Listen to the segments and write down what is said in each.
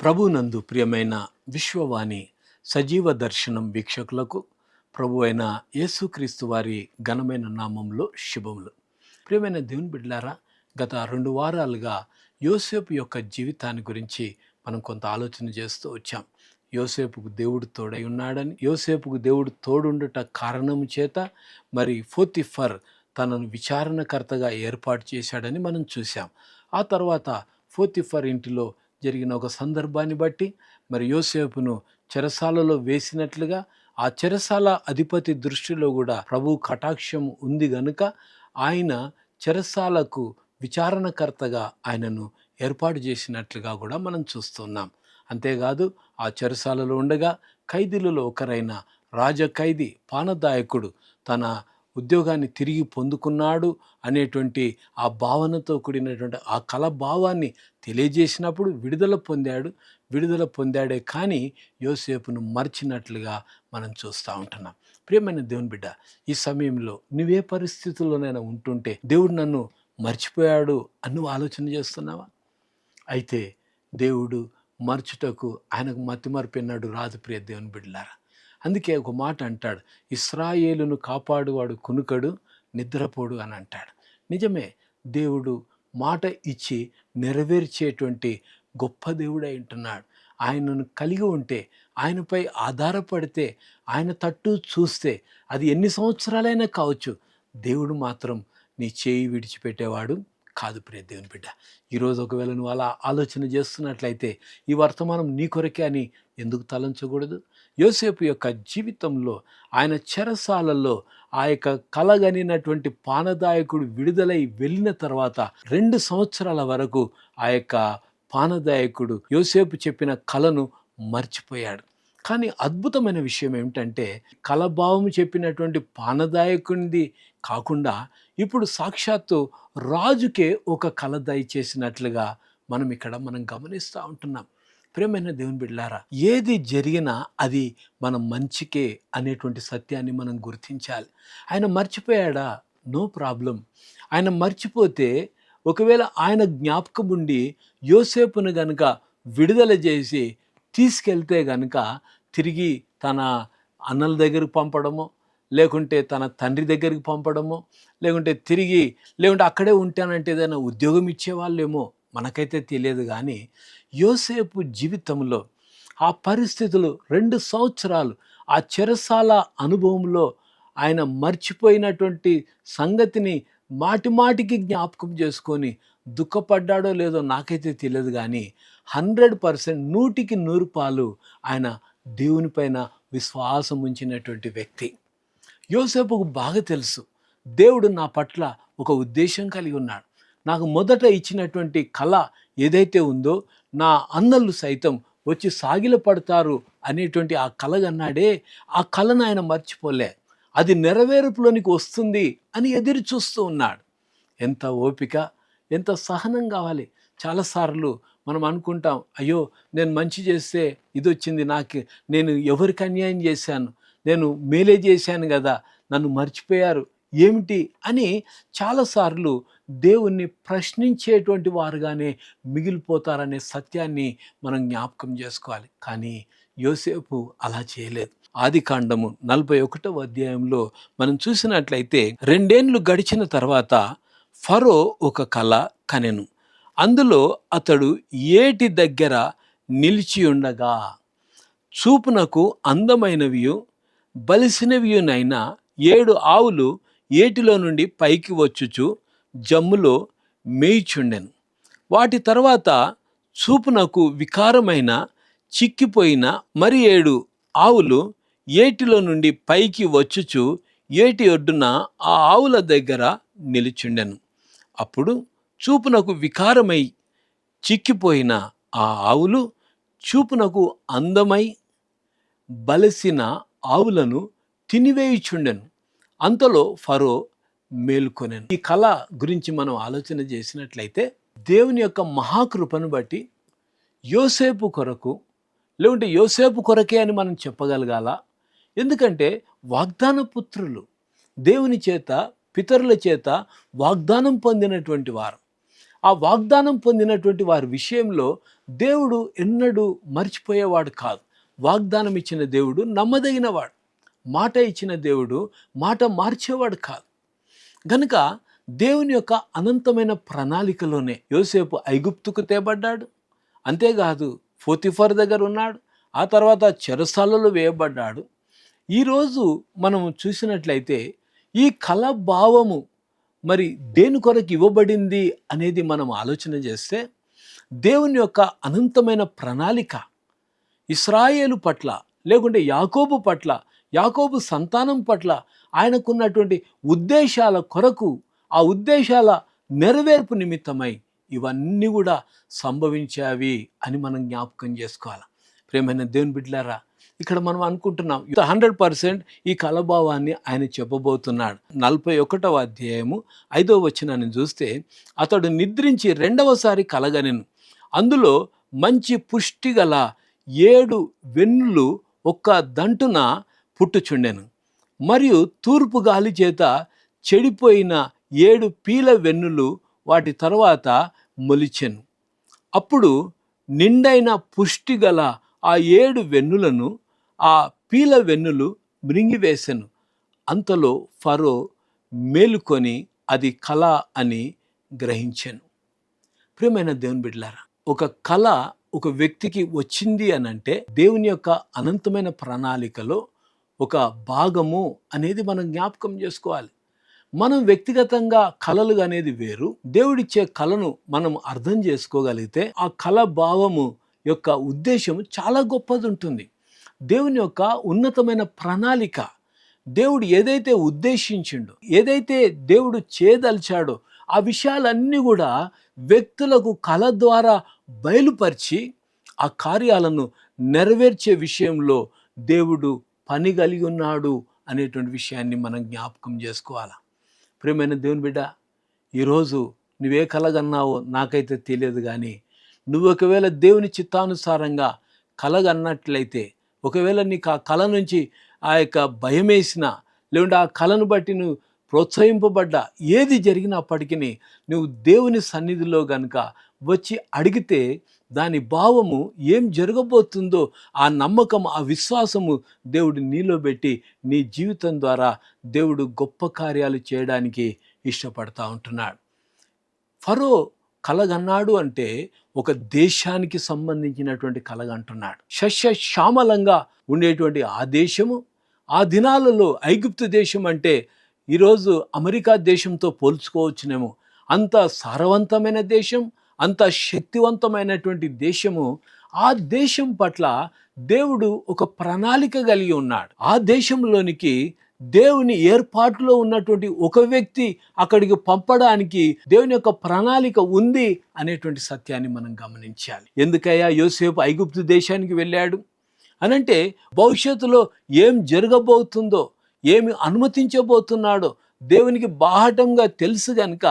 ప్రభునందు ప్రియమైన విశ్వవాణి సజీవ దర్శనం వీక్షకులకు ప్రభు అయిన యేసుక్రీస్తు వారి ఘనమైన నామంలో శుభములు. ప్రియమైన దేవుని బిడ్డారా గత రెండు వారాలుగా యోసేపు యొక్క జీవితాన్ని గురించి మనం కొంత ఆలోచన చేస్తూ వచ్చాం. యోసేపుకు దేవుడు తోడై ఉన్నాడని యోసేపుకు దేవుడు తోడుండుట కారణం చేత మరి ఫోతిఫర్ తనను విచారణకర్తగా ఏర్పాటు చేశాడని మనం చూసాం ఆ తర్వాత ఫోతిఫర్ ఇంటిలో జరిగిన ఒక సందర్భాన్ని బట్టి మరి యోసేపును చెరసాలలో వేసినట్లుగా ఆ చెరసాల అధిపతి దృష్టిలో కూడా ప్రభు కటాక్షం ఉంది గనుక ఆయన చెరసాలకు విచారణకర్తగా ఆయనను ఏర్పాటు చేసినట్లుగా కూడా మనం చూస్తున్నాం. అంతేకాదు ఆ చెరసాలలో ఉండగా ఖైదీలలో ఒకరైన రాజ ఖైదీ పానదాయకుడు తన ఉద్యోగాన్ని తిరిగి పొందుకున్నాడు అనేటువంటి ఆ భావనతో కూడినటువంటి ఆ కళ భావాన్ని తెలియజేసినప్పుడు విడుదల పొందాడు. విడుదల పొందాడే కానీ యోసేపును మర్చినట్లుగా మనం చూస్తూ ఉంటున్నాం. ప్రియమైన దేవుని బిడ్డ ఈ సమయంలో నువ్వే పరిస్థితుల్లోనైనా ఉంటుంటే దేవుడు నన్ను మర్చిపోయాడు అన్ను ఆలోచన చేస్తున్నావా? అయితే దేవుడు మర్చుటకు ఆయనకు మతి మరిపోయినాడు రాదు ప్రియ దేవుని బిడ్డలారా అందుకే ఒక మాట అంటాడు ఇస్రాయేలును కాపాడువాడు కునుకడు నిద్రపోడు అని అంటాడు. నిజమే దేవుడు మాట ఇచ్చి నెరవేర్చేటువంటి గొప్ప దేవుడై ఉంటున్నాడు. ఆయనను కలిగి ఉంటే ఆయనపై ఆధారపడితే ఆయన తట్టు చూస్తే అది ఎన్ని సంవత్సరాలైనా కావచ్చు దేవుడు మాత్రం నీ చేయి విడిచిపెట్టేవాడు కాదు ప్రియ దేవుని బిడ్డ. ఈరోజు ఒకవేళ నువ్వు అలా ఆలోచన చేస్తున్నట్లయితే ఈ వర్తమానం నీ కొరకే అని ఎందుకు తలంచకూడదు? యోసేపు యొక్క జీవితంలో ఆయన చెరసాలలో ఆ యొక్క కలగనినటువంటి పానదాయకుడు విడుదలై వెళ్ళిన తర్వాత రెండు సంవత్సరాల వరకు ఆ యొక్క పానదాయకుడు యోసేపు చెప్పిన కళను మర్చిపోయాడు. కానీ అద్భుతమైన విషయం ఏమిటంటే కలభావం చెప్పినటువంటి పానదాయకునిది కాకుండా ఇప్పుడు సాక్షాత్తు రాజుకే ఒక కళ దయచేసినట్లుగా మనం ఇక్కడ మనం గమనిస్తూ ఉంటున్నాం. ప్రేమైన దేవుని బిడ్డారా ఏది జరిగినా అది మన మంచికే అనేటువంటి సత్యాన్ని మనం గుర్తించాలి. ఆయన మర్చిపోయాడా? No problem. ఆయన మర్చిపోతే ఒకవేళ ఆయన జ్ఞాపకం ఉండి యోసేపును గనుక విడుదల చేసి తీసుకెళ్తే గనుక తిరిగి తన అన్నల దగ్గరకు పంపడము లేకుంటే తన తండ్రి దగ్గరికి పంపడము లేకుంటే తిరిగి లేకుంటే అక్కడే ఉంటానంటే ఏదైనా ఉద్యోగం ఇచ్చేవాళ్ళేమో మనకైతే తెలియదు కానీ యోసేపు జీవితంలో ఆ పరిస్థితులు రెండు సంవత్సరాలు ఆ చెరసాల అనుభవంలో ఆయన మర్చిపోయినటువంటి సంగతిని మాటి మాటికి జ్ఞాపకం చేసుకొని దుఃఖపడ్డాడో లేదో నాకైతే తెలియదు కానీ హండ్రెడ్ పర్సెంట్ నూటికి నూరు పాలు ఆయన దేవునిపైన విశ్వాసం ఉంచినటువంటి వ్యక్తి. యోసేపుకు బాగా తెలుసు. దేవుడు నా పట్ల ఒక ఉద్దేశం కలిగి ఉన్నాడు. నాకు మొదట ఇచ్చినటువంటి కళ ఏదైతే ఉందో నా అన్నలు సైతం వచ్చి సాగిల పడతారు అనేటువంటి ఆ కళ కన్నాడే ఆ కళను ఆయన మర్చిపోలే. అది నెరవేర్పులోనికి వస్తుంది అని ఎదురు చూస్తూ ఉన్నాడు. ఎంత ఓపిక ఎంత సహనం కావాలి. చాలాసార్లు మనం అనుకుంటాం అయ్యో నేను మంచి చేస్తే ఇది వచ్చింది నాకు నేను ఎవరికి అన్యాయం చేశాను నేను మేలే చేశాను కదా నన్ను మర్చిపోయారు ఏమిటి అని చాలాసార్లు దేవుణ్ణి ప్రశ్నించేటువంటి వారుగానే మిగిలిపోతారనే సత్యాన్ని మనం జ్ఞాపకం చేసుకోవాలి. కానీ యోసేపు అలా చేయలేదు. ఆది కాండము నలభై ఒకటవ అధ్యాయంలో మనం చూసినట్లయితే రెండేండ్లు గడిచిన తర్వాత ఫరో ఒక కళ కనెను. అందులో అతడు ఏటి దగ్గర నిలిచి ఉండగా చూపునకు అందమైనవియు బలిసినవియునైన ఏడు ఆవులు ఏటిలో నుండి పైకి వచ్చుచు జమ్ములో మేయిచుండెను. వాటి తర్వాత చూపునకు వికారమైన చిక్కిపోయిన మరి ఏడు ఆవులు ఏటిలో నుండి పైకి వచ్చుచు ఏటి ఒడ్డున ఆ ఆవుల దగ్గర నిలిచుండెను. అప్పుడు చూపునకు వికారమై చిక్కిపోయిన ఆ ఆవులు చూపునకు అందమై బలసిన ఆవులను తినివేయుచుండెను. అంతలో ఫరో మేల్కొనెను. ఈ కళ గురించి మనం ఆలోచన చేసినట్లయితే దేవుని యొక్క మహాకృపను బట్టి యోసేపు కొరకు లేకుంటే యోసేపు కొరకే అని మనం చెప్పగలగాల. ఎందుకంటే వాగ్దాన పుత్రులు దేవుని చేత పితరుల చేత వాగ్దానం పొందినటువంటి వారు. ఆ వాగ్దానం పొందినటువంటి వారి విషయంలో దేవుడు ఎన్నడూ మర్చిపోయేవాడు కాదు. వాగ్దానం ఇచ్చిన దేవుడు నమ్మదగినవాడు మాట ఇచ్చిన దేవుడు మాట మార్చేవాడు కాదు. గనుక దేవుని యొక్క అనంతమైన ప్రణాళికలోనే యోసేపు ఐగుప్తుకు తేబడ్డాడు. అంతేకాదు ఫోతిఫర్ దగ్గర ఉన్నాడు. ఆ తర్వాత చెరసాలలో వేయబడ్డాడు. ఈరోజు మనం చూసినట్లయితే ఈ కళ భావము మరి దేని కొరకు ఇవ్వబడింది అనేది మనం ఆలోచన చేస్తే దేవుని యొక్క అనంతమైన ప్రణాళిక ఇస్రాయేలు పట్ల లేకుంటే యాకోబు పట్ల యాకోబు సంతానం పట్ల ఆయనకున్నటువంటి ఉద్దేశాల కొరకు ఆ ఉద్దేశాల నెరవేర్పు నిమిత్తమై ఇవన్నీ కూడా సంభవించావి అని మనం జ్ఞాపకం చేసుకోవాలి. ప్రేమైన దేవుని బిడ్డలారా ఇక్కడ మనం అనుకుంటున్నాం హండ్రెడ్ పర్సెంట్ ఈ కలభావాన్ని ఆయన చెప్పబోతున్నాడు. నలభై ఒకటవ అధ్యాయము ఐదవ వచనాన్ని చూస్తే అతడు నిద్రించి రెండవసారి కలగనెను. అందులో మంచి పుష్టి గల ఏడు వెన్నులు ఒక్క దంటున పుట్టుచుండెను. మరియు తూర్పు గాలి చేత చెడిపోయిన ఏడు పీల వెన్నులు వాటి తర్వాత మొలిచెను. అప్పుడు నిండైన పుష్టి గల ఆ ఏడు వెన్నులను ఆ పీల వెన్నులు మృంగివేశను అంతలో ఫరో మేలుకొని అది కళ అని గ్రహించాను. ప్రియమైన దేవుని బిడ్డలారా ఒక కళ ఒక వ్యక్తికి వచ్చింది అని అంటే దేవుని యొక్క అనంతమైన ప్రణాళికలో ఒక భాగము అనేది మనం జ్ఞాపకం చేసుకోవాలి. మనం వ్యక్తిగతంగా కళలు అనేది వేరు. దేవుడిచ్చే కళను మనం అర్థం చేసుకోగలిగితే ఆ కళ భావము యొక్క ఉద్దేశం చాలా గొప్పది ఉంటుంది. దేవుని యొక్క ఉన్నతమైన ప్రణాళిక దేవుడు ఏదైతే ఉద్దేశించిండో ఏదైతే దేవుడు చేయదలిచాడో ఆ విషయాలన్నీ కూడా వ్యక్తులకు కళ ద్వారా బయలుపరిచి ఆ కార్యాలను నెరవేర్చే విషయంలో దేవుడు పని కలిగి ఉన్నాడు అనేటువంటి విషయాన్ని మనం జ్ఞాపకం చేసుకోవాలి? ప్రేమైన దేవుని బిడ్డ ఈరోజు నువ్వే కలగన్నావో నాకైతే తెలియదు కానీ నువ్వు ఒకవేళ దేవుని చిత్తానుసారంగా కలగన్నట్లయితే ఒకవేళ నీకు ఆ కళ నుంచి ఆ యొక్క భయం వేసిన లేకుంటే ఆ కళను బట్టి నువ్వు ప్రోత్సహింపబడ్డా ఏది జరిగినప్పటికీ నువ్వు దేవుని సన్నిధిలో గనుక వచ్చి అడిగితే దాని భావము ఏం జరగబోతుందో ఆ నమ్మకం ఆ విశ్వాసము దేవుడు నీలో పెట్టి నీ జీవితం ద్వారా దేవుడు గొప్ప కార్యాలు చేయడానికి ఇష్టపడతా ఉంటున్నాడు. ఫరో కలగన్నాడు అంటే ఒక దేశానికి సంబంధించినటువంటి కలగంటున్నాడు సస్య శ్యామలంగా ఉండేటువంటి ఆ దేశము ఆ దినాలలో ఐగుప్తు దేశం అంటే ఈరోజు అమెరికా దేశంతో పోల్చుకోవచ్చునేమో. అంత సారవంతమైన దేశం అంత శక్తివంతమైనటువంటి దేశము ఆ దేశం పట్ల దేవుడు ఒక ప్రణాళిక కలిగి ఉన్నాడు. ఆ దేశంలోనికి దేవుని ఏర్పాటులో ఉన్నటువంటి ఒక వ్యక్తి అక్కడికి పంపడానికి దేవుని యొక్క ప్రణాళిక ఉంది అనేటువంటి సత్యాన్ని మనం గమనించాలి. ఎందుకయ్యా? యోసేపు ఐగుప్తు దేశానికి వెళ్ళాడు. అనంటే భవిష్యత్తులో ఏం జరగబోతుందో ఏమి అనుమతించబోతున్నాడో దేవునికి బాహటంగా తెలుసు కనుక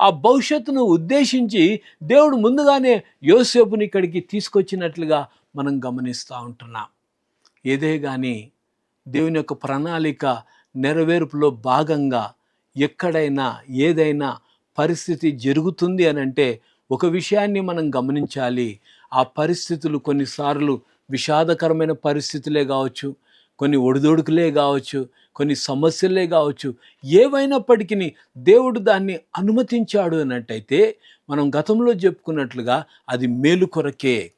ఆ భవిష్యత్తును ఉద్దేశించి దేవుడు ముందుగానే యోసేపుని ఇక్కడికి తీసుకొచ్చినట్లుగా మనం గమనిస్తూ ఉంటున్నాం. ఏదే కానీ దేవుని యొక్క ప్రణాళిక నెరవేర్పులో భాగంగా ఎక్కడైనా ఏదైనా పరిస్థితి జరుగుతుంది అని అంటే ఒక విషయాన్ని మనం గమనించాలి. ఆ పరిస్థితులు కొన్నిసార్లు విషాదకరమైన పరిస్థితులే కావచ్చు కొన్ని ఒడిదొడుకులే కావచ్చు కొన్ని సమస్యలే కావచ్చు. ఏవైనప్పటికీ దేవుడు దాన్ని అనుమతించాడు అన్నట్టయితే మనం గతంలో చెప్పుకున్నట్లుగా అది మేలు కొరకే.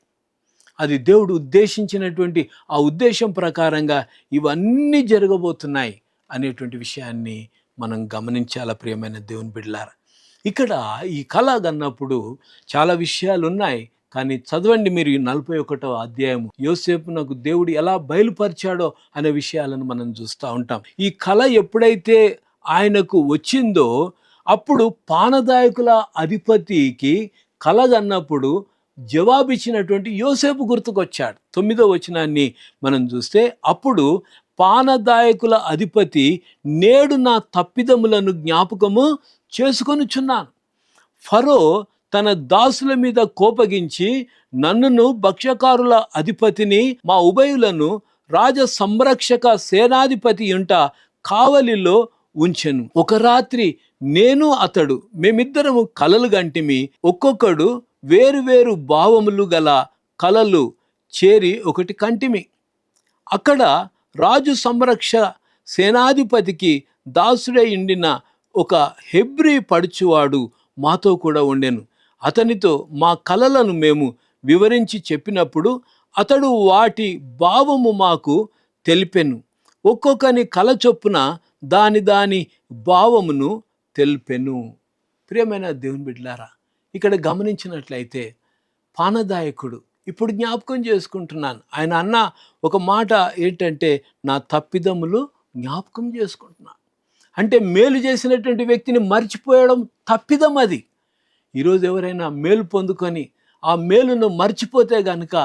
అది దేవుడు ఉద్దేశించినటువంటి ఆ ఉద్దేశం ప్రకారంగా ఇవన్నీ జరగబోతున్నాయి అనేటువంటి విషయాన్ని మనం గమనించాల ప్రియమైన దేవుని బిడ్డలారా? ఇక్కడ ఈ కళ కన్నప్పుడు చాలా విషయాలు ఉన్నాయి కానీ చదవండి మీరు ఈ నలభై ఒకటవ అధ్యాయము. యోసేపు నాకు దేవుడు ఎలా బయలుపరిచాడో అనే విషయాలను మనం చూస్తూ ఉంటాం. ఈ కళ ఎప్పుడైతే ఆయనకు వచ్చిందో అప్పుడు పానదాయకుల అధిపతికి కలగన్నప్పుడు జవాబిచ్చినటువంటి యోసేపు గుర్తుకొచ్చాడు. తొమ్మిదో వచనాన్ని మనం చూస్తే అప్పుడు పానదాయకుల అధిపతి నేడు నా తప్పిదములను జ్ఞాపకము చేసుకొనుచున్నాను. ఫరో తన దాసుల మీద కోపగించి నన్నును భక్ష్యకారుల అధిపతిని మా ఉభయులను రాజ సంరక్షక సేనాధిపతి ఇంట కావలిలో ఉంచెను. ఒక రాత్రి నేను అతడు మేమిద్దరము కలలు గంటిమి ఒక్కొక్కడు వేరువేరు భావములు గల కలలు చేరి ఒకటి కంటిమి. అక్కడ రాజు సంరక్ష సేనాధిపతికి దాసుడై ఉండిన ఒక హెబ్రీ పడుచువాడు మాతో కూడా ఉండెను. అతనితో మా కలలను మేము వివరించి చెప్పినప్పుడు అతడు వాటి భావము మాకు తెలిపెను. ఒక్కొక్కని కల చొప్పున దాని దాని భావమును తెలిపెను. ప్రియమైన దేవుని బిడ్డలారా ఇక్కడ గమనించినట్లయితే పానదాయకుడు ఇప్పుడు జ్ఞాపకం చేసుకుంటున్నాను. ఆయన అన్న ఒక మాట ఏంటంటే నా తప్పిదములు జ్ఞాపకం చేసుకుంటున్నాను. అంటే మేలు చేసినటువంటి వ్యక్తిని మర్చిపోయడం తప్పిదం అది. ఈరోజు ఎవరైనా మేలు పొందుకొని ఆ మేలును మర్చిపోతే గనుక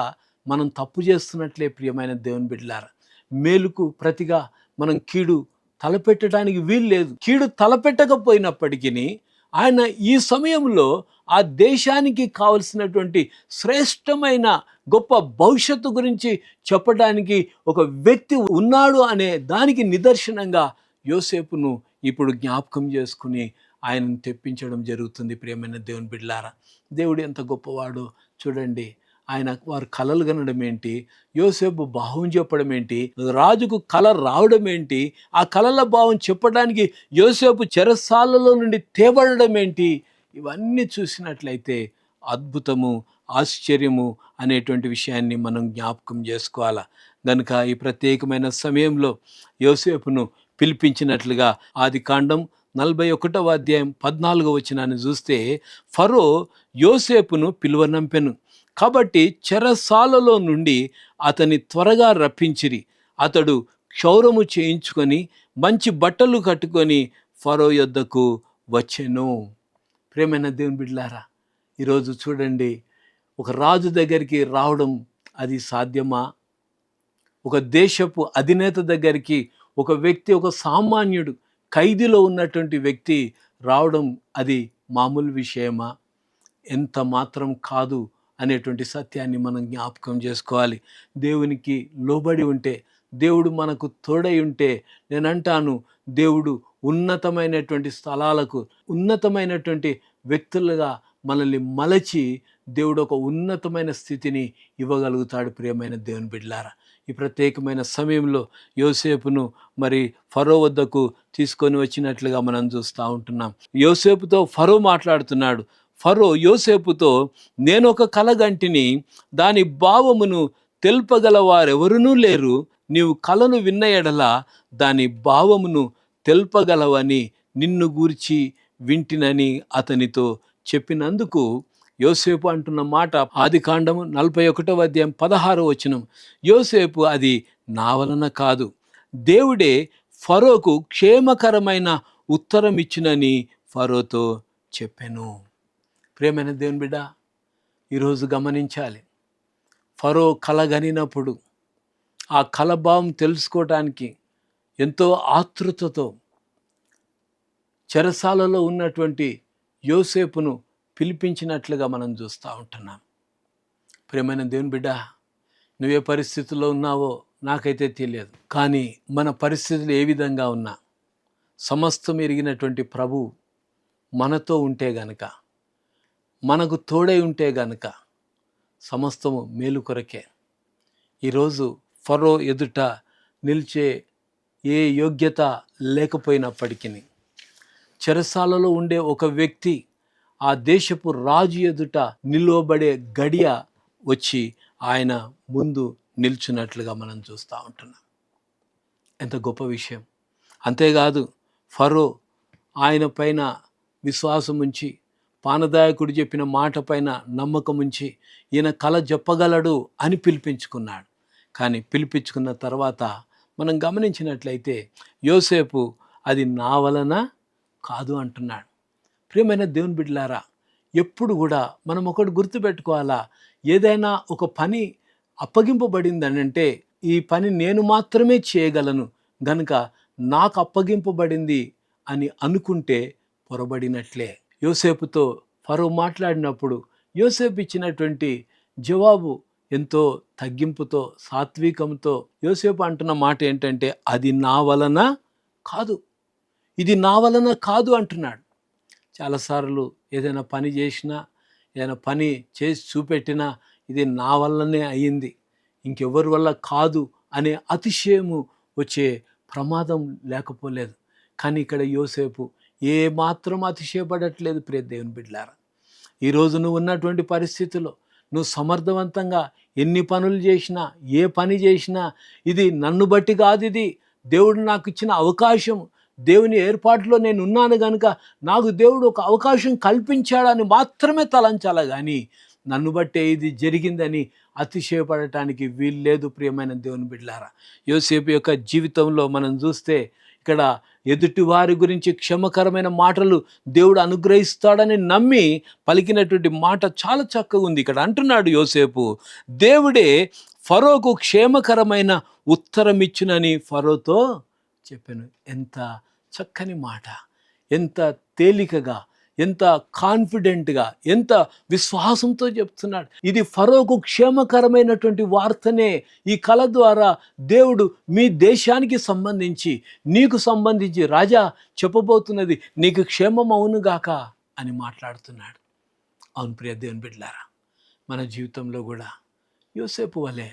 మనం తప్పు చేస్తున్నట్లే ప్రియమైన దేవుని బిడ్డలారా. మేలుకు ప్రతిగా మనం కీడు తలపెట్టడానికి వీలు లేదు. కీడు తలపెట్టకపోయినప్పటికీ ఆయన ఈ సమయంలో ఆ దేశానికి కావలసినటువంటి శ్రేష్టమైన గొప్ప భవిష్యత్తు గురించి చెప్పడానికి ఒక వ్యక్తి ఉన్నాడు అనే దానికి నిదర్శనంగా యోసేపును ఇప్పుడు జ్ఞాపకం చేసుకుని ఆయనను తెప్పించడం జరుగుతుంది ప్రియమైన దేవుని బిడ్లారా దేవుడు ఎంత గొప్పవాడో చూడండి. ఆయన వారు కలలు కనడం ఏంటి? యోసేపు భావం చెప్పడం ఏంటి? రాజుకు కళ రావడం ఏంటి? ఆ కళల భావం చెప్పడానికి యోసేపు చెరసాలలో నుండి తేబడడం ఏంటి? ఇవన్నీ చూసినట్లయితే అద్భుతము ఆశ్చర్యము అనేటువంటి విషయాన్ని మనం జ్ఞాపకం చేసుకోవాలా? గనుక ఈ ప్రత్యేకమైన సమయంలో యోసేపును పిలిపించినట్లుగా ఆది కాండం నలభై ఒకటవ అధ్యాయం పద్నాలుగో వచ్చినాన్ని చూస్తే ఫరో యోసేపును పిలువనంపెను. కాబట్టి చెరసాలలో నుండి అతని త్వరగా రప్పించిరి. అతడు క్షౌరము చేయించుకొని మంచి బట్టలు కట్టుకొని ఫరో యొద్దకు వచ్చెను. ప్రేమైన దేవుని బిడ్లారా ఈరోజు చూడండి ఒక రాజు దగ్గరికి రావడం అది సాధ్యమా? ఒక దేశపు అధినేత దగ్గరికి ఒక వ్యక్తి ఒక సామాన్యుడు ఖైదీలో ఉన్నటువంటి వ్యక్తి రావడం అది మామూలు విషయమా? ఎంత మాత్రం కాదు అనేటువంటి సత్యాన్ని మనం జ్ఞాపకం చేసుకోవాలి. దేవునికి లోబడి ఉంటే దేవుడు మనకు తోడై ఉంటే నేను అంటాను దేవుడు ఉన్నతమైనటువంటి స్థలాలకు ఉన్నతమైనటువంటి వ్యక్తులుగా మనల్ని మలచి దేవుడు ఒక ఉన్నతమైన స్థితిని ఇవ్వగలుగుతాడు ప్రియమైన దేవుని బిడ్లారా ఈ ప్రత్యేకమైన సమయంలో యోసేపును మరి ఫరో వద్దకు తీసుకొని వచ్చినట్లుగా మనం చూస్తూ ఉంటున్నాం. యోసేపుతో ఫరో మాట్లాడుతున్నాడు. ఫరో యోసేపుతో నేను ఒక కలగంటిని దాని భావమును తెలుపగల వారెవరునూ లేరు. నీవు కలను విన్న ఎడల దాని భావమును తెలుపగలవని నిన్ను గూర్చి వింటినని అతనితో చెప్పినందుకు యోసేపు అంటున్న మాట ఆది కాండము నలభై ఒకటవ అధ్యాయం పదహారో వచనం. యోసేపు అది నా వలన కాదు. దేవుడే ఫరోకు క్షేమకరమైన ఉత్తరం ఇచ్చినని ఫరోతో చెప్పాను. ప్రేమైన దేవుని బిడ్డ ఈరోజు గమనించాలి. ఫరో కలగనినప్పుడు ఆ కలభావం తెలుసుకోవటానికి ఎంతో ఆతృతతో చెరసాలలో ఉన్నటువంటి యోసేపును పిలిపించినట్లుగా మనం చూస్తూ ఉంటున్నాం. ప్రేమైన దేవుని బిడ్డ నువ్వే పరిస్థితుల్లో ఉన్నావో నాకైతే తెలియదు. కానీ మన పరిస్థితులు ఏ విధంగా ఉన్నా సమస్తం ఎరిగినటువంటి ప్రభు మనతో ఉంటే గనక మనకు తోడై ఉంటే గనక సమస్తము మేలు కొరకే. ఈరోజు ఫరో ఎదుట నిలిచే ఏ యోగ్యత లేకపోయినప్పటికీ చెరసాలలో ఉండే ఒక వ్యక్తి ఆ దేశపు రాజు ఎదుట నిలువబడే గడియ వచ్చి ఆయన ముందు నిల్చున్నట్లుగా మనం చూస్తూ ఉంటున్నాం. ఎంత గొప్ప విషయం. అంతేకాదు ఫరో ఆయన పైన విశ్వాసం ఉంచి పానదాయకుడు చెప్పిన మాట పైన నమ్మకం ఉంచి ఈయన కళ చెప్పగలడు అని పిలిపించుకున్నాడు. కానీ పిలిపించుకున్న తర్వాత మనం గమనించినట్లయితే యోసేపు అది నా వలన కాదు అంటున్నాడు. ప్రియమైన దేవుని బిడ్డలారా ఎప్పుడు కూడా మనం ఒకటి గుర్తుపెట్టుకోవాలా? ఏదైనా ఒక పని అప్పగింపబడిందనంటే ఈ పని నేను మాత్రమే చేయగలను. గనుక నాకు అప్పగింపబడింది అని అనుకుంటే పొరబడినట్లే. యోసేపుతో ఫరో మాట్లాడినప్పుడు యోసేపు ఇచ్చినటువంటి జవాబు ఎంతో తగ్గింపుతో సాత్వికంతో యోసేపు అంటున్న మాట ఏంటంటే అది నా వలన కాదు. ఇది నా వలన కాదు అంటున్నాడు. చాలాసార్లు ఏదైనా పని చేసినా ఏదైనా పని చేసి చూపెట్టినా ఇది నా వల్లనే అయ్యింది ఇంకెవరి వల్ల కాదు అనే అతిశయము వచ్చే ప్రమాదం లేకపోలేదు. కానీ ఇక్కడ యోసేపు ఏ మాత్రం అతిశయపడట్లేదు ప్రియ దేవుని బిడ్డారా ఈరోజు నువ్వు ఉన్నటువంటి పరిస్థితిలో నువ్వు సమర్థవంతంగా ఎన్ని పనులు చేసినా ఏ పని చేసినా ఇది నన్ను బట్టి కాదు ఇది. దేవుడు నాకు ఇచ్చిన అవకాశం దేవుని ఏర్పాటులో నేను ఉన్నాను కనుక నాకు దేవుడు ఒక అవకాశం కల్పించాడని మాత్రమే తలంచాల కానీ నన్ను బట్టే ఇది జరిగిందని అతిశయపడటానికి వీల్లేదు ప్రియమైన దేవుని బిడ్డారా యోసేపు యొక్క జీవితంలో మనం చూస్తే ఇక్కడ ఎదుటి వారి గురించి క్షమకరమైన మాటలు దేవుడు అనుగ్రహిస్తాడని నమ్మి పలికినటువంటి మాట చాలా చక్కగా ఉంది. ఇక్కడ అంటున్నాడు యోసేపు దేవుడే ఫరోకు క్షేమకరమైన ఉత్తరం ఇచ్చునని ఫరోతో చెప్పాను. ఎంత చక్కని మాట. ఎంత తేలికగా ఎంత కాన్ఫిడెంట్గా ఎంత విశ్వాసంతో చెప్తున్నాడు. ఇది ఫరోకు క్షేమకరమైనటువంటి వార్తనే ఈ కళ ద్వారా దేవుడు మీ దేశానికి సంబంధించి నీకు సంబంధించి రాజా చెప్పబోతున్నది నీకు క్షేమం అవునుగాక అని మాట్లాడుతున్నాడు. అవును ప్రియ దేవుని బిడ్డారా మన జీవితంలో కూడా యోసేపు వలె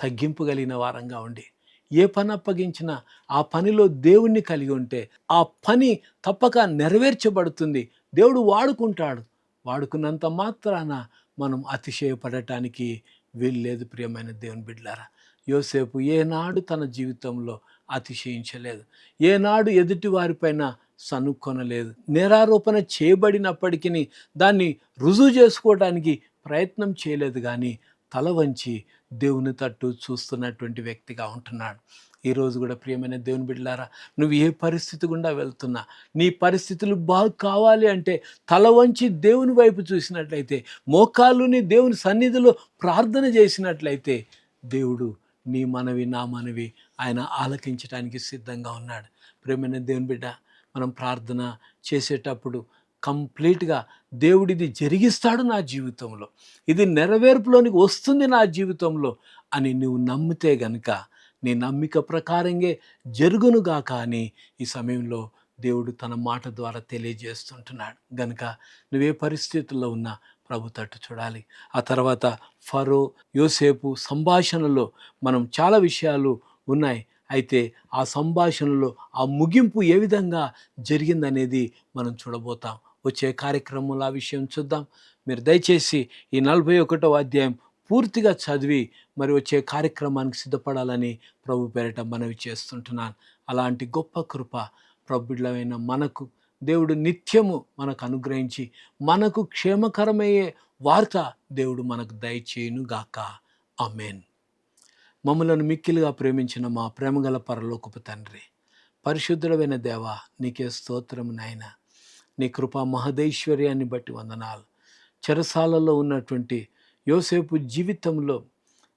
తగ్గింపు కలిగిన వారంగా ఉండి ఏ పని అప్పగించినా ఆ పనిలో దేవుణ్ణి కలిగి ఉంటే ఆ పని తప్పక నెరవేర్చబడుతుంది. దేవుడు వాడుకుంటాడు. వాడుకున్నంత మాత్రాన మనం అతిశయపడటానికి వీల్లేదు ప్రియమైన దేవుని బిడ్డారా యోసేపు ఏనాడు తన జీవితంలో అతిశయించలేదు. ఏనాడు ఎదుటి వారిపైన సనుక్కొనలేదు. నేరారోపణ చేయబడినప్పటికీ దాన్ని రుజువు చేసుకోవడానికి ప్రయత్నం చేయలేదు. కానీ తల వంచి దేవుని తట్టు చూస్తున్నటువంటి వ్యక్తిగా ఉంటున్నాడు. ఈరోజు కూడా ప్రియమైన దేవుని బిడ్డలారా నువ్వు ఏ పరిస్థితి గుండా వెళ్తున్నా నీ పరిస్థితులు బాగు కావాలి అంటే తల వంచి దేవుని వైపు చూసినట్లయితే మోకాళ్ళుని దేవుని సన్నిధిలో ప్రార్థన చేసినట్లయితే దేవుడు నీ మనవి నా మనవి ఆయన ఆలకించడానికి సిద్ధంగా ఉన్నాడు. ప్రేమైన దేవుని బిడ్డ మనం ప్రార్థన చేసేటప్పుడు కంప్లీట్గా దేవుడిది జరిగిస్తాడు నా జీవితంలో. ఇది నెరవేర్పులోనికి వస్తుంది నా జీవితంలో అని నువ్వు నమ్మితే గనుక నీ నమ్మిక ప్రకారంగా జరుగునుగా కానీ ఈ సమయంలో దేవుడు తన మాట ద్వారా తెలియజేస్తుంటున్నాడు. గనుక నువ్వే పరిస్థితుల్లో ఉన్నా ప్రభు తట్టు చూడాలి. ఆ తర్వాత ఫరో యోసేపు సంభాషణలో మనం చాలా విషయాలు ఉన్నాయి. అయితే ఆ సంభాషణలో ఆ ముగింపు ఏ విధంగా జరిగిందనేది మనం చూడబోతాం. వచ్చే కార్యక్రమంలో ఆ విషయం చూద్దాం. మీరు దయచేసి ఈ నలభై ఒకటో అధ్యాయం పూర్తిగా చదివి మరి వచ్చే కార్యక్రమానికి సిద్ధపడాలని ప్రభు పేరిట మనవి చేస్తుంటున్నాను. అలాంటి గొప్ప కృప ప్రభుడమైన మనకు దేవుడు నిత్యము మనకు అనుగ్రహించి మనకు క్షేమకరమయ్యే వార్త దేవుడు మనకు దయచేయును గాక అమెన్ మమ్మలను మిక్కిలుగా ప్రేమించిన మా ప్రేమగల పరలోకపు తండ్రి పరిశుద్ధుడమైన దేవ నీకే స్తోత్రము నాయన. నీ కృపా మహదైశ్వర్యాన్ని బట్టి వందనాలు. చెరసాలలో ఉన్నటువంటి యోసేపు జీవితంలో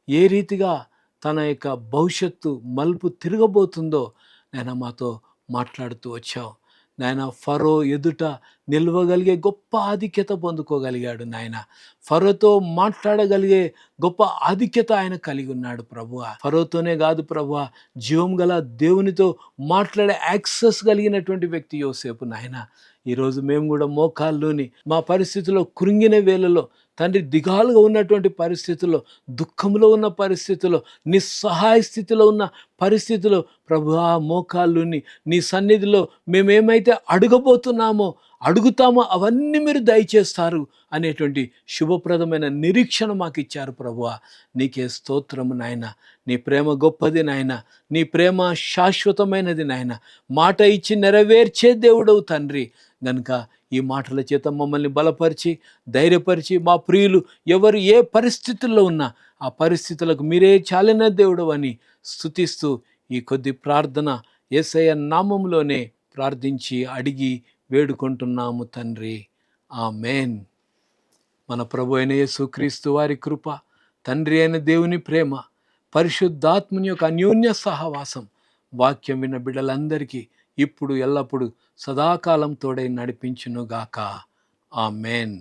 ఏ రీతిగా తన యొక్క భవిష్యత్తు మలుపు తిరగబోతుందో నేను మాతో మాట్లాడుతూ వచ్చావు. నాయన ఫరో ఎదుట నిల్వగలిగే గొప్ప ఆధిక్యత పొందుకోగలిగాడు నాయన. ఫరోతో మాట్లాడగలిగే గొప్ప ఆధిక్యత ఆయన కలిగి ఉన్నాడు ప్రభు ఫరోతోనే కాదు ప్రభు జీవం గల దేవునితో మాట్లాడే యాక్సెస్ కలిగినటువంటి వ్యక్తి యోసేపు నాయన. ఈరోజు మేము కూడా మోకాల్లోని మా పరిస్థితిలో కృంగిన వేళలో తండ్రి దిగాలుగా ఉన్నటువంటి పరిస్థితుల్లో దుఃఖంలో ఉన్న పరిస్థితుల్లో నిస్సహాయ స్థితిలో ఉన్న పరిస్థితిలో ప్రభు ఆ మోకాళ్ళుని నీ సన్నిధిలో మేమేమైతే అడగబోతున్నామో అడుగుతామో అవన్నీ మీరు దయచేస్తారు అనేటువంటి శుభప్రదమైన నిరీక్షణ మాకు ఇచ్చారు ప్రభువ. నీకే స్తోత్రము నాయన. నీ ప్రేమ గొప్పది నాయన. నీ ప్రేమ శాశ్వతమైనది నాయన. మాట ఇచ్చి నెరవేర్చే దేవుడవు తండ్రి. గనుక ఈ మాటల చేత మమ్మల్ని బలపరిచి ధైర్యపరిచి మా ప్రియులు ఎవరు ఏ పరిస్థితుల్లో ఉన్నా ఆ పరిస్థితులకు మీరే చాలిన దేవుడు అని స్థుతిస్తూ ఈ కొద్ది ప్రార్థన ఏసయ్య నామంలోనే ప్రార్థించి అడిగి వేడుకుంటున్నాము తండ్రి. ఆ మేన్ మన ప్రభు అయిన యేసుక్రీస్తు వారి కృప తండ్రి అయిన దేవుని ప్రేమ పరిశుద్ధాత్మని యొక్క అన్యోన్య సహవాసం వాక్యం విన్న బిడ్డలందరికీ ఇప్పుడు ఎల్లప్పుడూ సదాకాలం తోడై నడిపించునుగాక. ఆ మేన్